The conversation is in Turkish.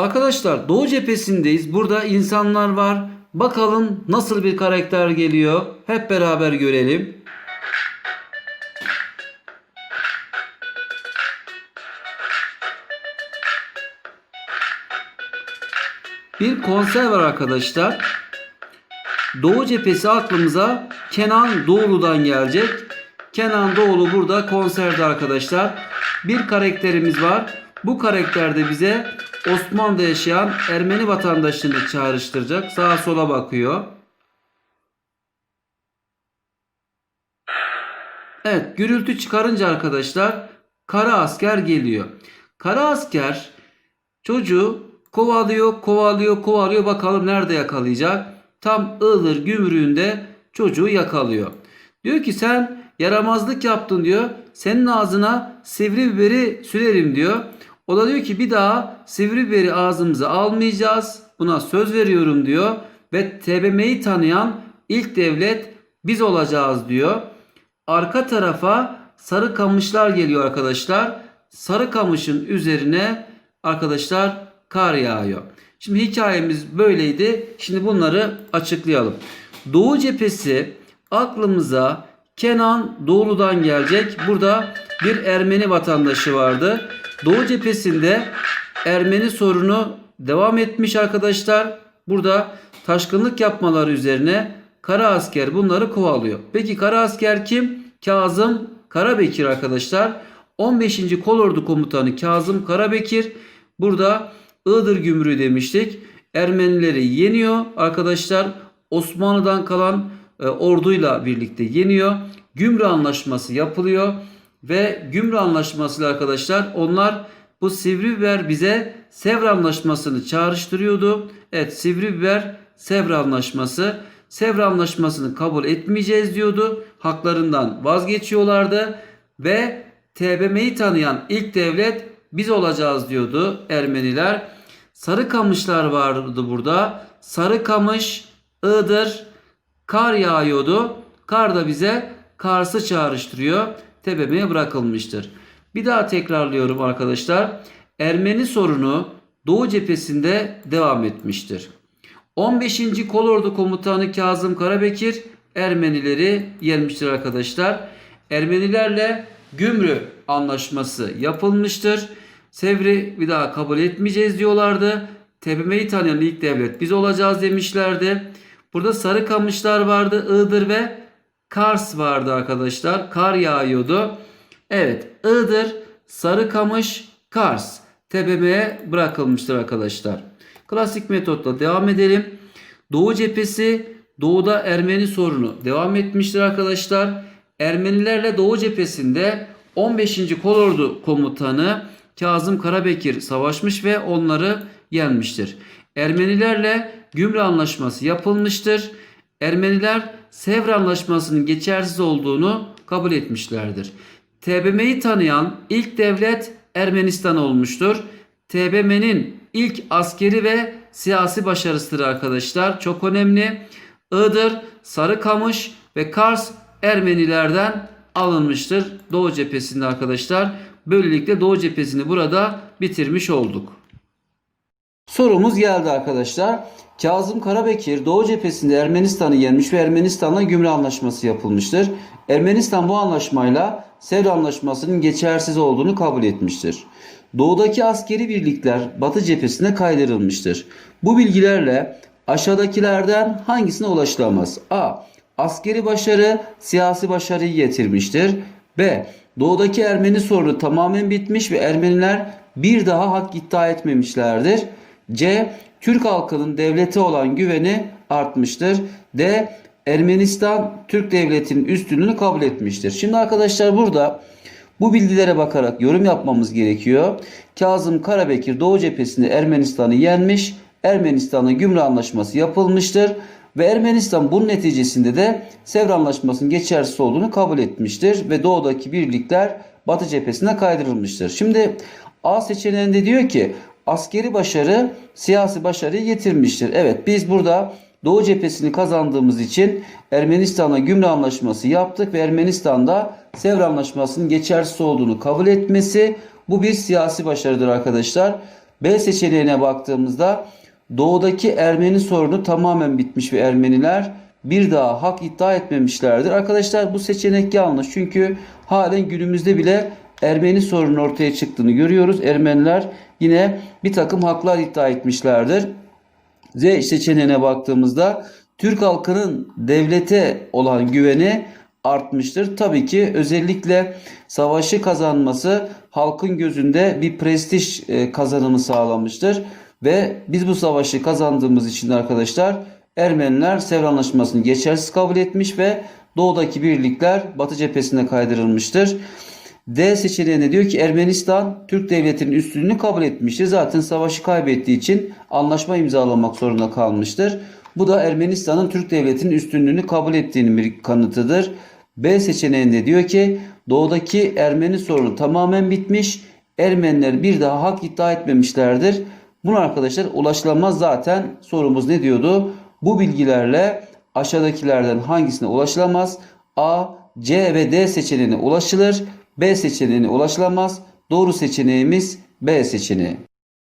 Arkadaşlar Doğu cephesindeyiz. Burada insanlar var. Bakalım nasıl bir karakter geliyor. Hep beraber görelim. Bir konser var arkadaşlar. Doğu cephesi aklımıza Kenan Doğulu'dan gelecek. Kenan Doğulu burada konserde arkadaşlar. Bir karakterimiz var. Bu karakterde bize Osmanlı'da yaşayan Ermeni vatandaşını çağrıştıracak. Sağa sola bakıyor. Evet gürültü çıkarınca arkadaşlar kara asker geliyor. Kara asker çocuğu kovalıyor kovalıyor kovalıyor bakalım nerede yakalayacak. Tam Iğdır gümrüğünde çocuğu yakalıyor. Diyor ki sen yaramazlık yaptın diyor. Senin ağzına sivri biberi sürerim diyor. O da diyor ki bir daha sivri biberi ağzımıza almayacağız. Buna söz veriyorum diyor. Ve TBMM'yi tanıyan ilk devlet biz olacağız diyor. Arka tarafa sarı kamışlar geliyor arkadaşlar. Sarı kamışın üzerine arkadaşlar kar yağıyor. Şimdi hikayemiz böyleydi. Şimdi bunları açıklayalım. Doğu cephesi aklımıza Kenan Doğulu'dan gelecek. Burada bir Ermeni vatandaşı vardı. Doğu cephesinde Ermeni sorunu devam etmiş arkadaşlar. Burada taşkınlık yapmaları üzerine Kara asker bunları kovalıyor. Peki Kara asker kim? Kazım Karabekir arkadaşlar. 15. Kolordu Komutanı Kazım Karabekir burada Iğdır Gümrüğü demiştik. Ermenileri yeniyor arkadaşlar. Osmanlı'dan kalan e, orduyla birlikte yeniyor. Gümrü Anlaşması yapılıyor ve Gümrü Anlaşması'yla arkadaşlar onlar bu sivri biber bize Sevr Anlaşması'nı çağrıştırıyordu. Evet sivri biber Sevr Anlaşması. Sevr Anlaşması'nı kabul etmeyeceğiz diyordu. Haklarından vazgeçiyorlardı ve TBMM'yi tanıyan ilk devlet biz olacağız diyordu Ermeniler. Sarıkamışlar vardı burada. Sarıkamış, Iğdır, kar yağıyordu. Kar da bize Kars'ı çağrıştırıyor. TBMM'ye bırakılmıştır. Bir daha tekrarlıyorum arkadaşlar. Ermeni sorunu Doğu cephesinde devam etmiştir. 15. Kolordu Komutanı Kazım Karabekir Ermenileri yenmiştir arkadaşlar. Ermenilerle Gümrü Anlaşması yapılmıştır. Sevr'i bir daha kabul etmeyeceğiz diyorlardı. TBMM'yi tanıyan ilk devlet biz olacağız demişlerdi. Burada Sarıkamışlar vardı, Iğdır ve Kars vardı arkadaşlar. Kar yağıyordu. Evet, Iğdır, Sarıkamış, Kars TBMM'ye bırakılmıştır arkadaşlar. Klasik metotla devam edelim. Doğu cephesi doğuda Ermeni sorunu devam etmiştir arkadaşlar. Ermenilerle Doğu cephesinde 15. Kolordu komutanı Kazım Karabekir savaşmış ve onları yenmiştir. Ermenilerle Gümrü Anlaşması yapılmıştır. Ermeniler Sevr Anlaşması'nın geçersiz olduğunu kabul etmişlerdir. TBMM'yi tanıyan ilk devlet Ermenistan olmuştur. TBMM'nin ilk askeri ve siyasi başarısıdır arkadaşlar. Çok önemli. Iğdır, Sarıkamış ve Kars Ermenilerden alınmıştır. Doğu cephesinde arkadaşlar. Böylelikle Doğu cephesini burada bitirmiş olduk. Sorumuz geldi arkadaşlar. Kazım Karabekir Doğu cephesinde Ermenistan'ı yenmiş ve Ermenistan'la gümrü anlaşması yapılmıştır. Ermenistan bu anlaşmayla Sevr Anlaşması'nın geçersiz olduğunu kabul etmiştir. Doğudaki askeri birlikler Batı cephesine kaydırılmıştır. Bu bilgilerle aşağıdakilerden hangisine ulaşılamaz? A. Askeri başarı siyasi başarıyı getirmiştir. B. Doğudaki Ermeni sorunu tamamen bitmiş ve Ermeniler bir daha hak iddia etmemişlerdir. C. Türk halkının devlete olan güveni artmıştır. D. Ermenistan Türk devletinin üstünlüğünü kabul etmiştir. Şimdi arkadaşlar burada bu bilgilere bakarak yorum yapmamız gerekiyor. Kazım Karabekir Doğu cephesinde Ermenistan'ı yenmiş. Ermenistan'la Gümrü Anlaşması yapılmıştır. Ve Ermenistan bunun neticesinde de Sevr Anlaşması'nın geçersiz olduğunu kabul etmiştir. Ve doğudaki birlikler Batı cephesine kaydırılmıştır. Şimdi A seçeneğinde diyor ki askeri başarı siyasi başarıyı getirmiştir. Evet biz burada Doğu cephesini kazandığımız için Ermenistan'la Gümrü Anlaşması yaptık ve Ermenistan'da Sevr Anlaşması'nın geçersiz olduğunu kabul etmesi bu bir siyasi başarıdır arkadaşlar. B seçeneğine baktığımızda doğudaki Ermeni sorunu tamamen bitmiş ve Ermeniler bir daha hak iddia etmemişlerdir. Arkadaşlar bu seçenek yanlış. Çünkü halen günümüzde bile Ermeni sorunun ortaya çıktığını görüyoruz. Ermeniler yine bir takım haklar iddia etmişlerdir. Z seçeneğine baktığımızda Türk halkının devlete olan güveni artmıştır. Tabii ki özellikle savaşı kazanması halkın gözünde bir prestij e, kazanımı sağlamıştır. Ve biz bu savaşı kazandığımız için arkadaşlar Ermeniler Sevr Anlaşması'nı geçersiz kabul etmiş ve doğudaki birlikler Batı cephesine kaydırılmıştır. D seçeneğine diyor ki Ermenistan Türk devletinin üstünlüğünü kabul etmiştir. Zaten savaşı kaybettiği için anlaşma imzalamak zorunda kalmıştır. Bu da Ermenistan'ın Türk devletinin üstünlüğünü kabul ettiğinin bir kanıtıdır. B seçeneğinde diyor ki doğudaki Ermeni sorunu tamamen bitmiş. Ermeniler bir daha hak iddia etmemişlerdir. Bunu arkadaşlar ulaşılamaz zaten sorumuz ne diyordu? Bu bilgilerle aşağıdakilerden hangisine ulaşılamaz? A, C ve D seçeneğine ulaşılır. B seçeneğine ulaşılamaz. Doğru seçeneğimiz B seçeneği.